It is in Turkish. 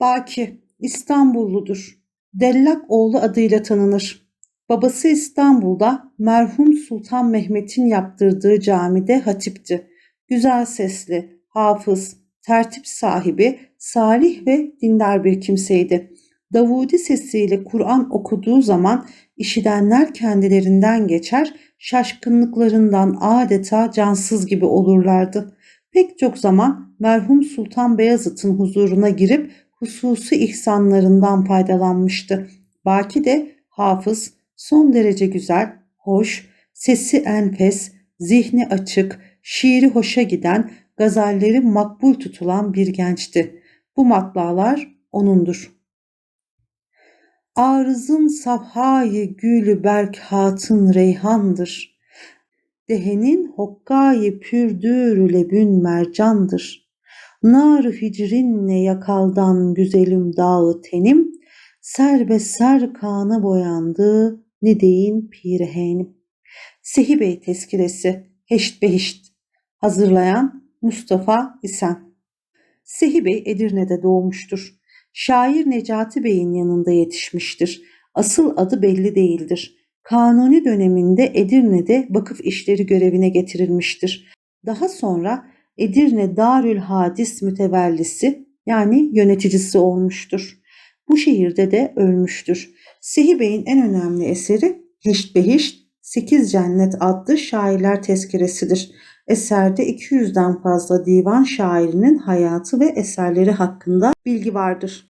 Baki, İstanbulludur. Dellak oğlu adıyla tanınır. Babası İstanbul'da merhum Sultan Mehmet'in yaptırdığı camide hatipti. Güzel sesli, hafız, tertip sahibi, salih ve dindar bir kimseydi. Davudi sesiyle Kur'an okuduğu zaman işidenler kendilerinden geçer, şaşkınlıklarından adeta cansız gibi olurlardı. Pek çok zaman merhum Sultan Beyazıt'ın huzuruna girip hususi ihsanlarından faydalanmıştı. Baki de hafız, son derece güzel, hoş, sesi enfes, zihni açık, şiiri hoşa giden, gazalleri makbul tutulan bir gençti. Bu matbaalar onundur. Arızın safhayı gülü berk hatın reyhandır. Dehenin hokkayı pürdür lebün mercandır. Nar hicrinle yakaldan güzelim dağı tenim, serbe ser kana boyandı ne deyin pirehenim. Sehi Bey tezkiresi Heşt Behişt Hazırlayan Mustafa İsen Sehi Bey Edirne'de doğmuştur. Şair Necati Bey'in yanında yetişmiştir. Asıl adı belli değildir. Kanuni döneminde Edirne'de vakıf işleri görevine getirilmiştir. Daha sonra Edirne Darül Hadis mütevellisi yani yöneticisi olmuştur. Bu şehirde de ölmüştür. Sehi Bey'in en önemli eseri Heşt Behişt, Sekiz Cennet adlı şairler tezkeresidir. Eserde 200'den fazla divan şairinin hayatı ve eserleri hakkında bilgi vardır.